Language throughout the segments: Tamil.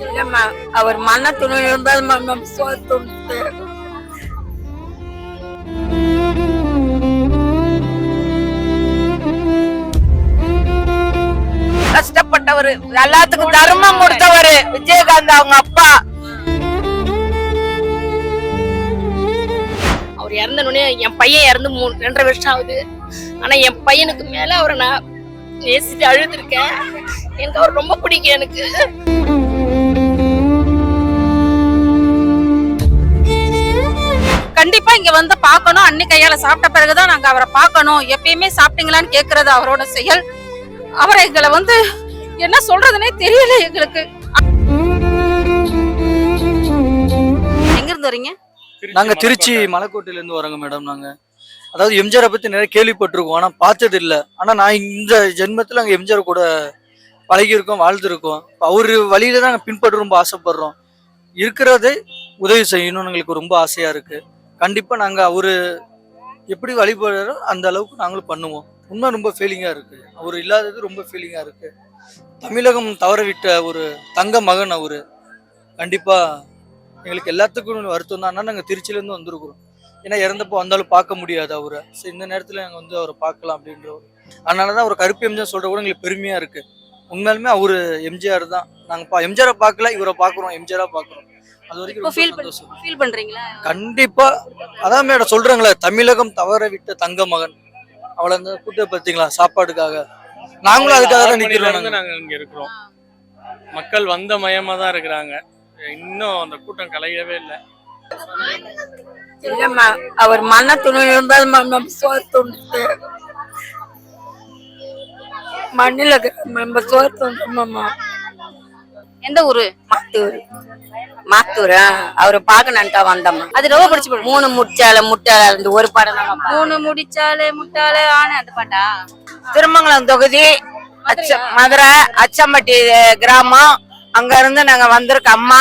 இல்லம்மா அவர் மன துணை இருந்தால் நம்ம கஷ்டப்பட்டவர் எல்லாத்துக்கும் தர்மம் கொடுத்தவர் விஜயகாந்த் அவங்க அப்பா. அவர் இறந்தனுடனே என் பையன் இறந்து மூணு ரெண்டரை வருஷம் ஆகுது. ஆனா என் பையனுக்கு மேல அவரை நான் நேசிட்டு அழுதுருக்கேன். எனக்கு அவர் ரொம்ப பிடிக்கும் எனக்கு. கண்டிப்பா இங்க வந்து பார்க்கணும். அன்னி கையால சாப்பிட்ட பிறகுதான் நாங்க அவரை பார்க்கணும். எப்பயுமே சாப்பிட்டீங்களான்னு கேக்குறது அவரோட செயல். அவரை எங்களை வந்து என்ன சொல்றதுன்னே தெரியல எங்களுக்கு. எங்க இருந்து வரீங்க? நாங்க திருச்சி மலைக்கோட்டையில இருந்து வரோங்க மேடம் நாங்க. அதாவது எம்ஜிஆரை பத்தி நிறைய கேள்விப்பட்டிருக்கோம். ஆனா பார்த்தது இல்ல. ஆனா நான் இந்த ஜென்மத்துல அங்க எம்ஜிஆர் கூட பழகியிருக்கோம் வாழ்ந்துருக்கோம். அவர் வழியில தான் நாங்க பின்பற்ற ரொம்ப ஆசைப்படுறோம். இருக்கிறதே உதவி செய்யணும்னு எங்களுக்கு ரொம்ப ஆசையா இருக்கு. கண்டிப்பாக நாங்கள் அவர் எப்படி வழிபடுறோ அந்த அளவுக்கு நாங்களும் பண்ணுவோம். உண்மை ரொம்ப ஃபீலிங்காக இருக்குது அவர் இல்லாதது ரொம்ப ஃபீலிங்காக இருக்குது தமிழகம் தவறவிட்ட ஒரு தங்க மகன் அவர். கண்டிப்பாக எங்களுக்கு எல்லாத்துக்கும் வருத்தம் தான். ஆனால் நாங்கள் திருச்சியிலேருந்து வந்திருக்கிறோம். ஏன்னா இறந்தப்போ வந்தாலும் பார்க்க முடியாது அவரை. சரி இந்த நேரத்தில் நாங்கள் வந்து அவரை பார்க்கலாம் அப்படின்ற அதனால தான் அவர் கருப்பு எம்ஜிஆர் சொல்கிற கூட எங்களுக்கு பெருமையாக இருக்குது உண்மையாலுமே அவர் எம்ஜிஆர் தான். நாங்கள் பா எம்ஜிஆரை பார்க்கல இவரை பார்க்குறோம். எம்ஜிஆராக பார்க்குறோம். அது வரைக்கும் இப்போ ரொம்ப ஃபீல் சந்தோஷம். ஃபீல் பண்றீங்களா? கண்டிப்பா. அதான் மேடம் சொல்றாங்களே தமிழகம் தவற விட்ட தங்க மகன். அவளை அந்த கூட்ட பார்த்தீங்களா சாப்பாடுக்காக? நாங்களும் அதுக்காக தான் நிக்கிறோம் நாங்க. இங்க இருக்கிறோம். மக்கள் வந்த மயமா தான் இருக்கிறாங்க. இன்னும் அந்த கூட்டம் கலையவே இல்லை. இல்லம்மா அவர் மன துணை இருந்தால் நம்ம மண்ணில் எந்த ஊரு? மாத்தூர். மாத்தூரா? அவரை பார்க்கணுன்ட்டா வந்தம்மா. அது ரொம்ப பிடிச்சு மூணு முட்டால முட்டால இருந்து ஒரு படம் தான் மூணு முடிச்சாலே முட்டாளே ஆன அந்த பாட்டா? திருமங்கலம் தொகுதி அச்ச மதுரை. அச்சம்பட்டி கிராமம். அங்க இருந்து நாங்க வந்திருக்கோம். அம்மா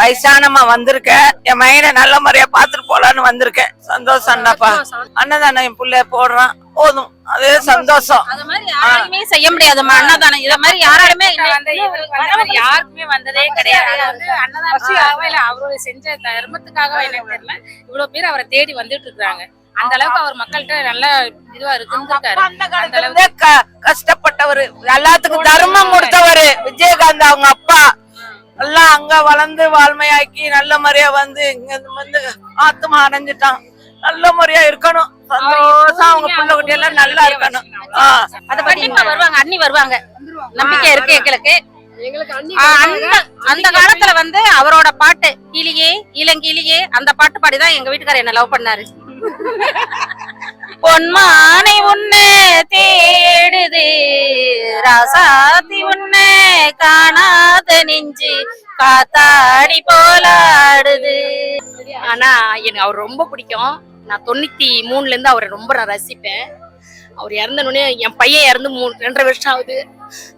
வயசானம்மா வந்திருக்கேன் என் மையனை நல்ல முறையா பாத்துட்டு போலான்னு வந்திருக்கேன். சந்தோஷம்டாப்பா அன்னதானம் என் புள்ளைய போடுறான். போதும். அதே சந்தோஷம். அது மாதிரி யாராலுமே செய்ய முடியாதும்மா அண்ணாதானே. இத மாதிரி யாராலுமே. யாருக்குமே வந்ததே கிடையாது. வந்து அன்னதானத்துக்காகவோ இல்ல அவரு செஞ்ச தர்மத்துக்காகவோ எனக்கு தெரியல. இவ்வளவு பேர் அவரை தேடி வந்துட்டு இருக்காங்க. அந்த அளவுக்கு அவர் மக்கள்கிட்ட நல்ல இதுவா இருந்திருக்காரு அந்த காலத்துல இருந்தே க- கஷ்டப்பட்டவர். எல்லாத்துக்கும் தர்மம் கொடுத்தவர். விஜயகாந்த் அவங்க அப்பா. எல்லாம் அங்க வளர்ந்து வாழ்மையாக்கி நல்ல முறையா வந்து இங்க வந்து ஆத்மா அடைஞ்சிட்டான். நல்ல முறையா இருக்கணும். சந்தோஷம். அவங்க புள்ள குட்டி எல்லாம் நல்லா இருக்கணும். ஆஹ் அத கண்டிப்பா. வருவாங்க அண்ணி வருவாங்க. நம்பிக்கை இருக்கு எங்களுக்கு. அந்த காலத்துல வந்து அவரோட பாட்டு கிளியே இளங்கிளியே அந்த பாட்டு பாடிதான் எங்க வீட்டுக்காரர் என்ன லவ் பண்ணாரு. பொன்மானை உன்னை தேடுது ராசாத்தி உன்னை காணாத நெஞ்சு காத்தாடி போலாடுது ஆனா எனக்கு அவர் ரொம்ப பிடிக்கும். நான் தொண்ணூற்றி மூணுலேருந்து அவரை ரொம்ப நான் ரசிப்பேன். அவர் இறந்தனோடனே என் பையன் இறந்து மூணு ரெண்டரை வருஷம் ஆகுது.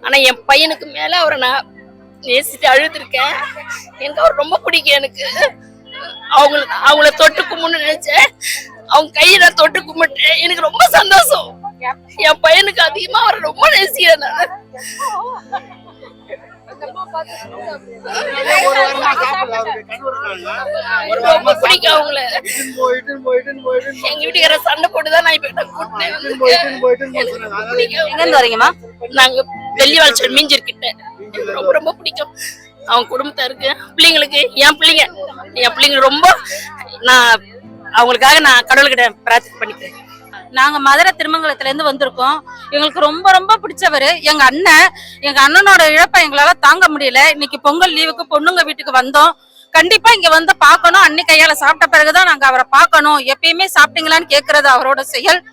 ஆனால் என் பையனுக்கு மேலே அவரை நான் நேசிட்டு அழுதுருக்கேன். எனக்கு அவர் ரொம்ப பிடிக்கும் எனக்கு. அவங்கள அவங்கள தொட்டு கும்பிட்டு நினைச்சேன். அவங்க கையை நான் தொட்டு கும்பிட்டேன். எனக்கு ரொம்ப சந்தோஷம். என் பையனுக்கு அதிகமாக அவரை ரொம்ப நேசிக்கிறேன் நான். எங்க வீட்டுக்கார சண்டை போட்டுதான் நான் இப்ப நான் கூட்டினேன் எங்க இருந்து வரீங்கம்மா நாங்க வெள்ளிவாழ்ச்சல் மீஞ்சர் எனக்கு ரொம்ப ரொம்ப பிடிக்கும் அவங்க குடும்பத்தாருக்கு பிள்ளைங்களுக்கு என் பிள்ளைங்க என் பிள்ளைங்க ரொம்ப நான் அவங்களுக்காக நான் கடவுள்கிட்ட பிரார்த்தனை பண்ணிக்கிறேன் நாங்க மதுரை திருமங்கலத்துல இருந்து வந்திருக்கோம். எங்களுக்கு ரொம்ப ரொம்ப பிடிச்சவர். எங்க அண்ணன் எங்க அண்ணனோட இழப்பை எங்களால தாங்க முடியல. இன்னைக்கு பொங்கல் லீவுக்கு பொண்ணுங்க வீட்டுக்கு வந்தோம். கண்டிப்பா இங்க வந்து பார்க்கணும். அன்னி கையால சாப்பிட்ட பிறகுதான் நாங்க அவரை பார்க்கணும். எப்பயுமே சாப்பிட்டீங்களான்னு கேக்குறது அவரோட செயல்.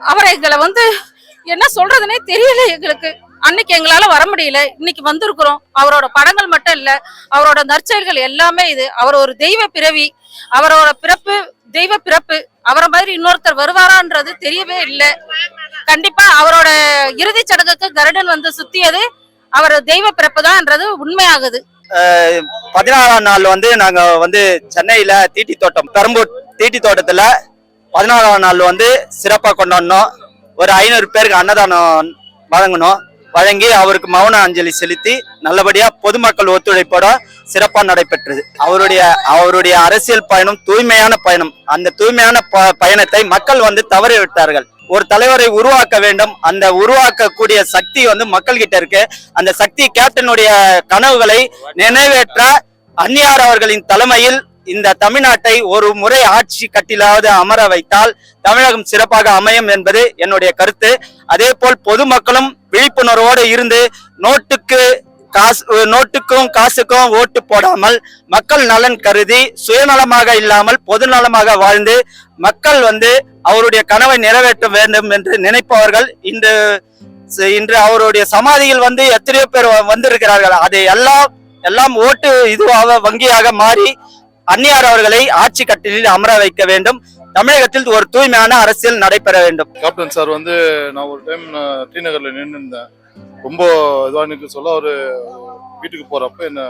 அவரை எங்களை வந்து என்ன சொல்றதுனே தெரியல எங்களுக்கு. அன்னைக்கு எங்களால வர முடியல. இன்னைக்கு வந்திருக்கிறோம். அவரோட படங்கள் மட்டும் இல்ல அவரோட நற்செயல்கள் எல்லாமே இது. அவர் ஒரு தெய்வ பிறவி. அவரோட பிறப்பு தெய்வ பிறப்பு. அவரை மாதிரி இன்னொருத்தர் வருவாரான்றது தெரியவே இல்லை. கண்டிப்பா அவரோட இறுதிச் சடங்குக்கு கருடன் வந்து சுத்தியது அவர் தெய்வ பிறப்பு தான்ன்றது உண்மையாகுது பதினாறாம் நாள் வந்து நாங்க வந்து சென்னையில தீட்டி தோட்டம் பெரம்பூர் தீட்டி தோட்டத்துல பதினாறாம் நாள் வந்து சிறப்பா கொண்டாடணும் ஒரு ஐநூறு பேருக்கு அன்னதானம் வழங்கணும் வழங்கி அவருக்கு மௌன அஞ்சலி செலுத்தி நல்லபடியா பொதுமக்கள் ஒத்துழைப்போட சிறப்பாக நடைபெற்றது. அவருடைய அவருடைய அரசியல் பயணம் தூய்மையான பயணம். அந்த தூய்மையான ப- பயணத்தை மக்கள் வந்து தவறிவிட்டார்கள் ஒரு தலைவரை உருவாக்க வேண்டும். அந்த உருவாக்கக்கூடிய சக்தி வந்து மக்கள் கிட்ட இருக்கு. அந்த சக்தி கேப்டனுடைய கனவுகளை நிறைவேற்ற அந்நியார் அவர்களின் தலைமையில் இந்த தமிழ்நாட்டை ஒரு முறை ஆட்சி கட்டிலாவது அமர வைத்தால் தமிழகம் சிறப்பாக அமையும் என்பது என்னுடைய கருத்து. அதே போல் பொதுமக்களும் விழிப்புணர்வோடு இருந்து நோட்டுக்கு காசு நோட்டுக்கும் காசுக்கும் ஓட்டு போடாமல் மக்கள் நலன் கருதி சுயநலமாக இல்லாமல் பொதுநலமாக வாழ்ந்து மக்கள் வந்து அவருடைய கனவை நிறைவேற்ற வேண்டும் என்று நினைப்பவர்கள் இன்று இன்று அவருடைய சமாதியில் வந்து எத்தனையோ பேர் வ- வந்திருக்கிறார்கள். அதை எல்லாம் எல்லாம் ஓட்டு இதுவாக வங்கியாக மாறி அந்நியார் அவர்களை ஆட்சி கட்டிலில் அமர வைக்க வேண்டும். தமிழகத்தில் ஒரு தூய்மையான அரசியல் நடைபெற வேண்டும். கேப்டன் சார் வந்து நான் ஒரு டைம் டி நகர்ல நின்று இருந்தேன் ரொம்ப இதாக எனக்கு சொல்ல அவர் வீட்டுக்கு போகிறப்ப என்னை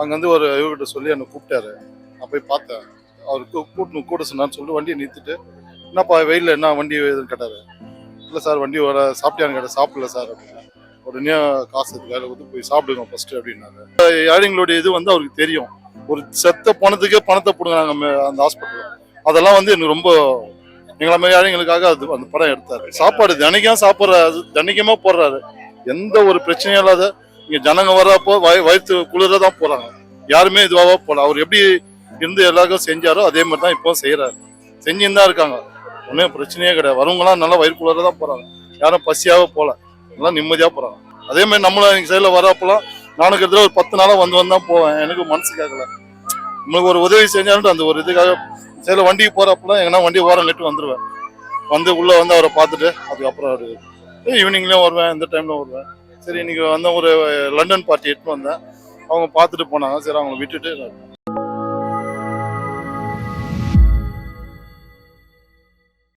அங்கேருந்து ஒரு இவர்கிட்ட சொல்லி என்னை கூப்பிட்டாரு. நான் போய் பார்த்தேன். அவர் கூட்டு கூட சொன்னான்னு சொல்லிட்டு வண்டியை நிறுத்திட்டு என்னப்பா வெயிலில் என்ன வண்டி எதுன்னு கேட்டார். இல்லை சார் வண்டி வர சாப்பிட்டியான்னு கேட்டால் சாப்பிடல சார் அப்படின்னு உடனே காசு இருக்கு வந்து போய் சாப்பிடுங்க ஃபஸ்ட்டு அப்படின்னாரு. ஏழைங்களுடைய இது வந்து அவருக்கு தெரியும். ஒரு செத்த பணத்துக்கே பணத்தை போடுங்க நாங்கள் அந்த ஹாஸ்பிட்டலில் அதெல்லாம் வந்து எனக்கு ரொம்ப எங்களை மாதிரி ஏழைங்களுக்காக அது அந்த படம் எடுத்தார். சாப்பாடு தினைக்கும் சாப்பிட்றாரு தினைக்குமா போடுறாரு. எந்த ஒரு பிரச்சனையும் இல்லாத இங்க ஜனங்க வர்றப்போ வய வயிற்று குளிர தான் போறாங்க. யாருமே இதுவாக போகல அவர் எப்படி இருந்து எல்லாருக்கும் செஞ்சாரோ அதே மாதிரி தான் இப்போ செய்யறாரு செஞ்சுன்னு தான் இருக்காங்க. ஒன்றும் பிரச்சனையே கிடையாது. வரவங்களாம் நல்லா வயிறு குளிர தான் போறாங்க. யாரும் பசியாக போகல நல்லா நிம்மதியாக போறாங்க. அதே மாதிரி நம்மளும் எங்கள் சைடில் வரப்போலாம் நானும் கிட்டத்தட்ட ஒரு பத்து நாளாக வந்து வந்து தான் போவேன். எனக்கு மனசு கேட்கல நம்மளுக்கு ஒரு உதவி செஞ்சாலும் அந்த ஒரு இதுக்காக சைடில் வண்டிக்கு போகிறப்பெல்லாம் எங்கன்னா வண்டி ஓரம் கட்டி வந்துடுவேன் வந்து உள்ளே வந்து அவரை பார்த்துட்டு அதுக்கப்புறம் அவர் ஈவினிங்லேயும் வருவேன் இந்த டைமில் வருவேன். சரி இன்னைக்கு வந்து ஒரு லண்டன் பார்ட்டி எடுத்துன்னு வந்தேன். அவங்க பார்த்துட்டு போனாங்க. சரி அவங்கள விட்டுட்டு